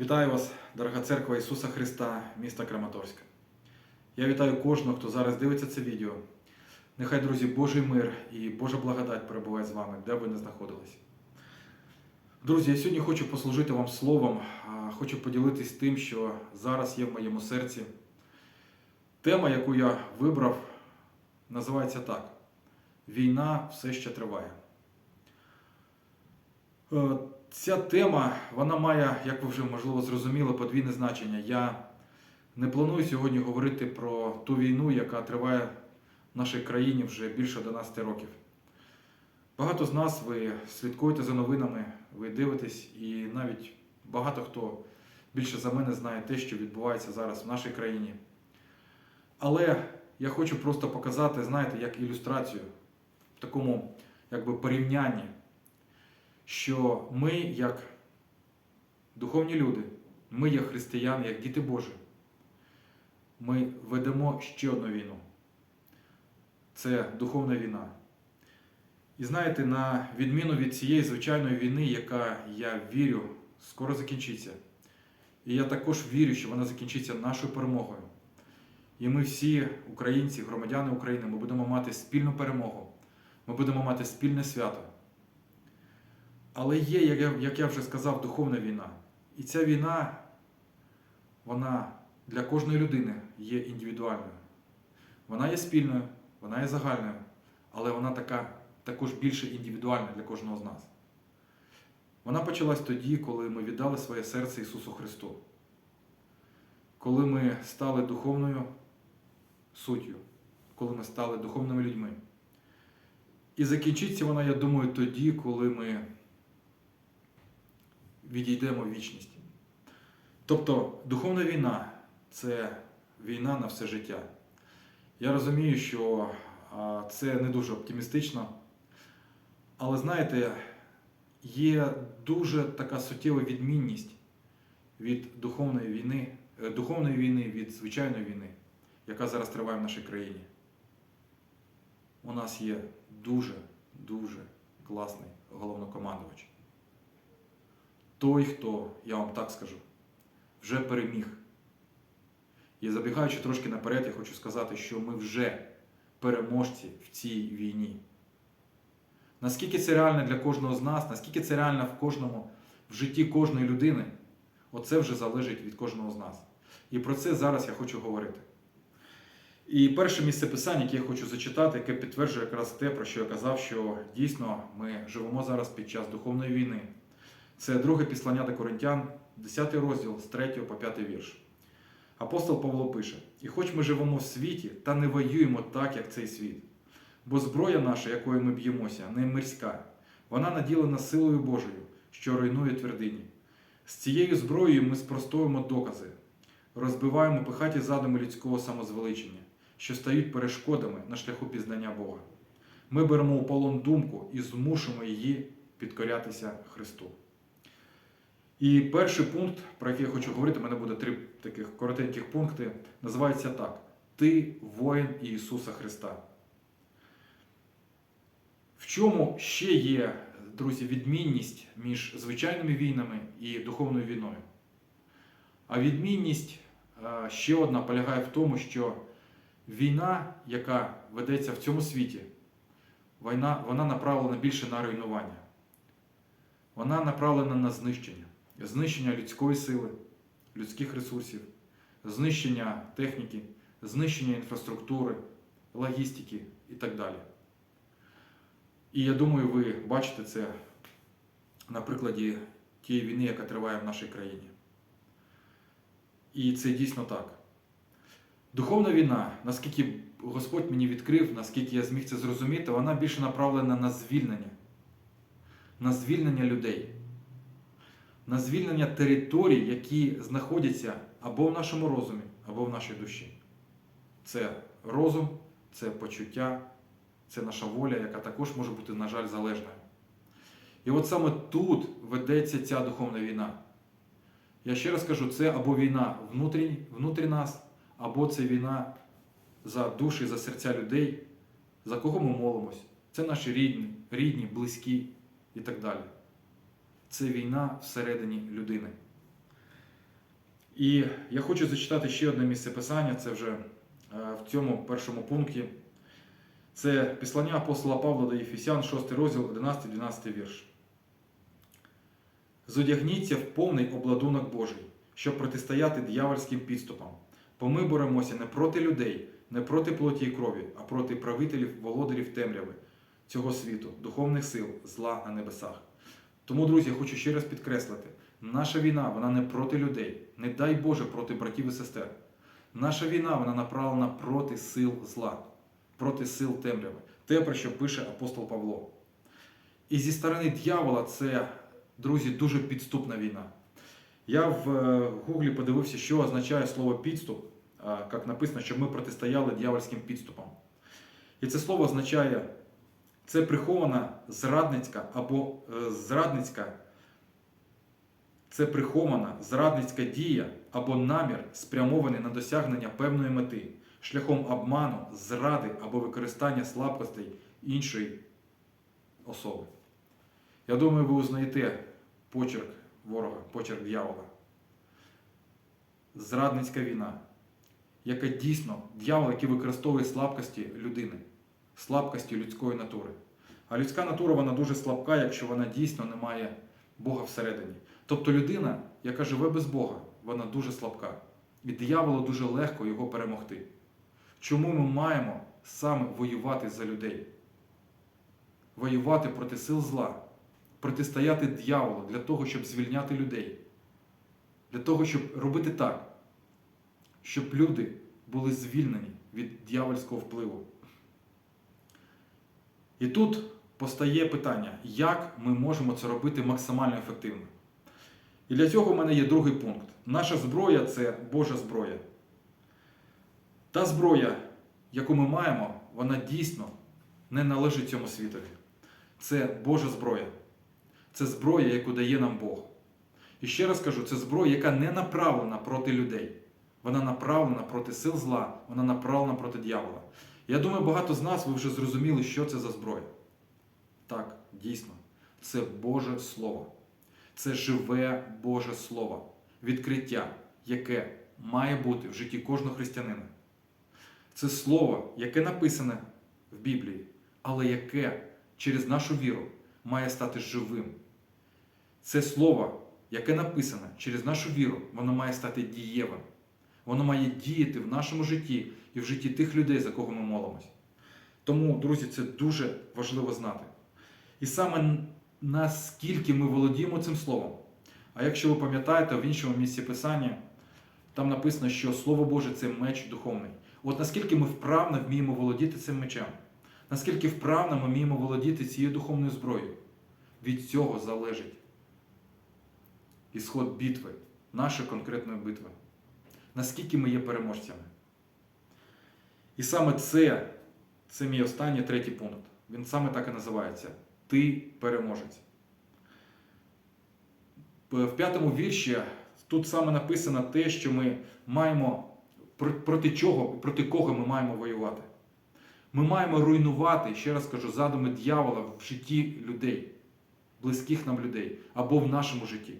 Вітаю вас, дорога церква Ісуса Христа, міста Краматорська. Я вітаю кожного, хто зараз дивиться це відео. Нехай, друзі, Божий мир і Божа благодать перебуває з вами, де б ви не знаходились. Друзі, я сьогодні хочу послужити вам словом, хочу поділитись тим, що зараз є в моєму серці. Тема, яку я вибрав, називається так: Війна все ще триває. Ця тема вона має, як ви вже можливо зрозуміли, подвійне значення. Я не планую сьогодні говорити про ту війну, яка триває в нашій країні вже більше 11 років. Багато з нас ви слідкуєте за новинами, ви дивитесь, і навіть багато хто більше за мене знає те, що відбувається зараз в нашій країні. Але я хочу просто показати, знаєте, як ілюстрацію в такому якби порівнянні що ми, як духовні люди, ми, як християни, як діти Божі, ми ведемо ще одну війну. Це духовна війна. І знаєте, на відміну від цієї звичайної війни, яка, я вірю, скоро закінчиться. І я також вірю, що вона закінчиться нашою перемогою. І ми всі, українці, громадяни України, ми будемо мати спільну перемогу. Ми будемо мати спільне свято. Але є, як я, як я вже сказав, духовна війна. І ця війна, вона для кожної людини є індивідуальною. Вона є спільною, вона є загальною, але вона така також більше індивідуальна для кожного з нас. Вона почалась тоді, коли ми віддали своє серце Ісусу Христу. Коли ми стали духовною суттю, коли ми стали духовними людьми. І закінчиться вона, я думаю, тоді, коли ми відійдемо в вічність. Тобто духовна війна це війна на все життя. Я розумію, що це не дуже оптимістично, але знаєте, є дуже така суттєва відмінність від духовної війни, е, духовної війни від звичайної війни, яка зараз триває в нашій країні. У нас є дуже, дуже класний головнокомандувач той, хто, я вам так скажу, вже переміг. І забігаючи трошки наперед, я хочу сказати, що ми вже переможці в цій війні. Наскільки це реально для кожного з нас, наскільки це реально в кожному, в житті кожної людини, оце вже залежить від кожного з нас. І про це зараз я хочу говорити. І перше місце писання, яке я хочу зачитати, яке підтверджує якраз те, про що я казав, що дійсно ми живемо зараз під час духовної війни. Це друге післання до Коринтян, 10 розділ з 3 по 5 вірш. Апостол Павло пише: І хоч ми живемо в світі, та не воюємо так, як цей світ. Бо зброя наша, якою ми б'ємося, не мирська, вона наділена силою Божою, що руйнує твердині. З цією зброєю ми спростовуємо докази, розбиваємо пихаті задуми людського самозвеличення, що стають перешкодами на шляху пізнання Бога. Ми беремо у полон думку і змушуємо її підкорятися Христу. І перший пункт, про який я хочу говорити, у мене буде три таких коротеньких пункти, називається так: Ти воїн Ісуса Христа. В чому ще є, друзі, відмінність між звичайними війнами і духовною війною? А відмінність е, ще одна полягає в тому, що війна, яка ведеться в цьому світі, війна, вона направлена більше на руйнування. Вона направлена на знищення знищення людської сили, людських ресурсів, знищення техніки, знищення інфраструктури, логістики і так далі. І я думаю, ви бачите це на прикладі тієї війни, яка триває в нашій країні. І це дійсно так. Духовна війна, наскільки Господь мені відкрив, наскільки я зміг це зрозуміти, вона більше направлена на звільнення, на звільнення людей на звільнення територій, які знаходяться або в нашому розумі, або в нашій душі. Це розум, це почуття, це наша воля, яка також може бути, на жаль, залежною. І от саме тут ведеться ця духовна війна. Я ще раз кажу, це або війна внутрі, внутрі нас, або це війна за душі, за серця людей, за кого ми молимось. Це наші рідні, рідні, близькі і так далі це війна всередині людини. І я хочу зачитати ще одне місце писання, це вже е, в цьому першому пункті. Це післання апостола Павла до Єфесян, 6 розділ, 11-12 вірш. Зодягніться в повний обладунок Божий, щоб протистояти диявольським підступам. Бо ми боремося не проти людей, не проти плоті і крові, а проти правителів, володарів темряви цього світу, духовних сил, зла на небесах. Тому, друзі, я хочу ще раз підкреслити: наша війна вона не проти людей, не дай Боже проти братів і сестер. Наша війна вона направлена проти сил зла, проти сил темряви. Те, про що пише апостол Павло. І зі сторони дьявола це, друзі, дуже підступна війна. Я в е, Гуглі подивився, що означає слово підступ, як написано, щоб ми протистояли дьявольським підступам. І це слово означає це прихована зрадницька або е, зрадницька, це прихована зрадницька дія або намір, спрямований на досягнення певної мети, шляхом обману, зради або використання слабкостей іншої особи. Я думаю, ви узнаєте почерк ворога, почерк дьявола. Зрадницька війна, яка дійсно дьявол, який використовує слабкості людини, слабкості людської натури. А людська натура вона дуже слабка, якщо вона дійсно не має Бога всередині. Тобто людина, яка живе без Бога, вона дуже слабка. І дияволу дуже легко його перемогти. Чому ми маємо саме воювати за людей? Воювати проти сил зла, протистояти дьяволу для того, щоб звільняти людей, для того, щоб робити так, щоб люди були звільнені від дьявольського впливу. І тут постає питання, як ми можемо це робити максимально ефективно. І для цього в мене є другий пункт. Наша зброя це Божа зброя. Та зброя, яку ми маємо, вона дійсно не належить цьому світові. Це Божа зброя. Це зброя, яку дає нам Бог. І ще раз кажу, це зброя, яка не направлена проти людей. Вона направлена проти сил зла, вона направлена проти дьявола. Я думаю, багато з нас ви вже зрозуміли, що це за зброя. Так, дійсно, це Боже Слово. Це живе Боже Слово, відкриття, яке має бути в житті кожного християнина. Це слово, яке написане в Біблії, але яке через нашу віру має стати живим. Це слово, яке написане через нашу віру, воно має стати дієвим. Воно має діяти в нашому житті і в житті тих людей, за кого ми молимось. Тому, друзі, це дуже важливо знати. І саме наскільки ми володіємо цим словом. А якщо ви пам'ятаєте, в іншому місці писання там написано, що Слово Боже це меч духовний. От наскільки ми вправно вміємо володіти цим мечем, наскільки вправно ми вміємо володіти цією духовною зброєю, від цього залежить ісход битви, нашої конкретної битви. Наскільки ми є переможцями. І саме це, це мій останній третій пункт. Він саме так і називається. Ти переможець. В п'ятому вірші тут саме написано те, що ми маємо проти чого, проти кого ми маємо воювати. Ми маємо руйнувати, ще раз кажу, задуми дьявола в житті людей, близьких нам людей або в нашому житті.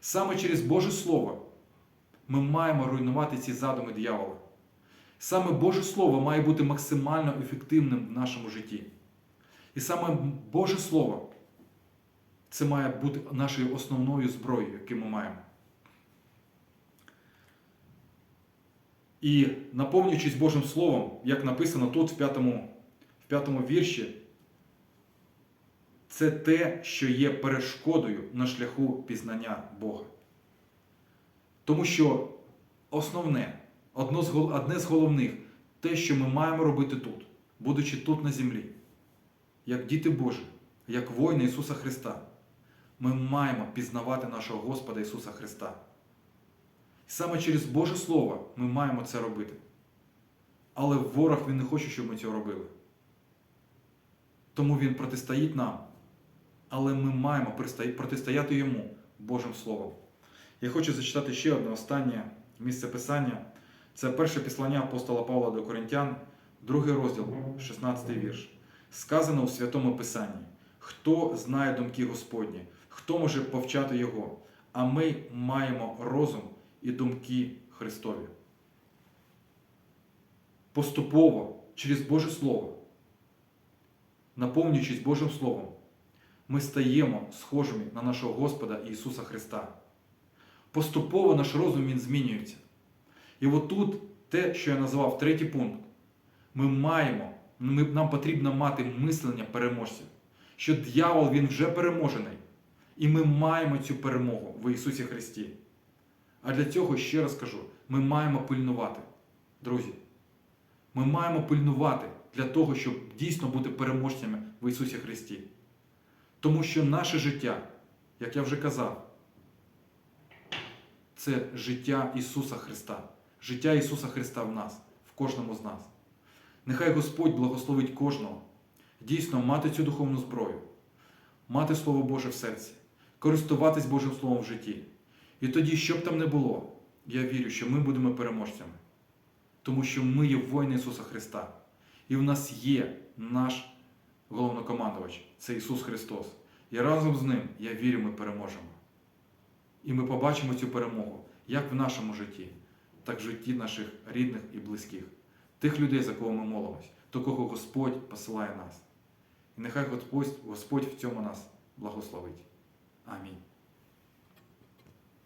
Саме через Боже Слово ми маємо руйнувати ці задуми дьявола. Саме Боже Слово має бути максимально ефективним в нашому житті. І саме Боже Слово це має бути нашою основною зброєю, яку ми маємо. І наповнюючись Божим Словом, як написано тут в п'ятому, в п'ятому вірші, це те, що є перешкодою на шляху пізнання Бога. Тому що основне, одне з головних, те, що ми маємо робити тут, будучи тут на землі, як діти Божі, як воїни Ісуса Христа, ми маємо пізнавати нашого Господа Ісуса Христа. І Саме через Боже Слово ми маємо це робити. Але ворог він не хоче, щоб ми цього робили. Тому він протистоїть нам. Але ми маємо протистояти йому Божим Словом. Я хочу зачитати ще одне останнє місце писання. Це перше післання апостола Павла до Коринтян, другий розділ, 16 вірш. Сказано у Святому Писанні: хто знає думки Господні, хто може повчати Його? А ми маємо розум і думки Христові. Поступово через Боже Слово, наповнюючись Божим Словом, ми стаємо схожими на нашого Господа Ісуса Христа. Поступово наш розум він змінюється. І отут те, що я назвав третій пункт, ми маємо, ми, нам потрібно мати мислення переможців, що дьявол він вже переможений. І ми маємо цю перемогу в Ісусі Христі. А для цього, ще раз кажу, ми маємо пильнувати. Друзі, ми маємо пильнувати для того, щоб дійсно бути переможцями в Ісусі Христі. Тому що наше життя, як я вже казав, це життя Ісуса Христа. Життя Ісуса Христа в нас, в кожному з нас. Нехай Господь благословить кожного дійсно мати цю духовну зброю, мати Слово Боже в серці, користуватись Божим Словом в житті. І тоді, що б там не було, я вірю, що ми будемо переможцями. Тому що ми є воїни Ісуса Христа. І в нас є наш головнокомандувач це Ісус Христос. І разом з Ним, я вірю, ми переможемо. І ми побачимо цю перемогу як в нашому житті, так в житті наших рідних і близьких, тих людей, за кого ми молимось, до кого Господь посилає нас. І нехай Господь, Господь в цьому нас благословить. Амінь.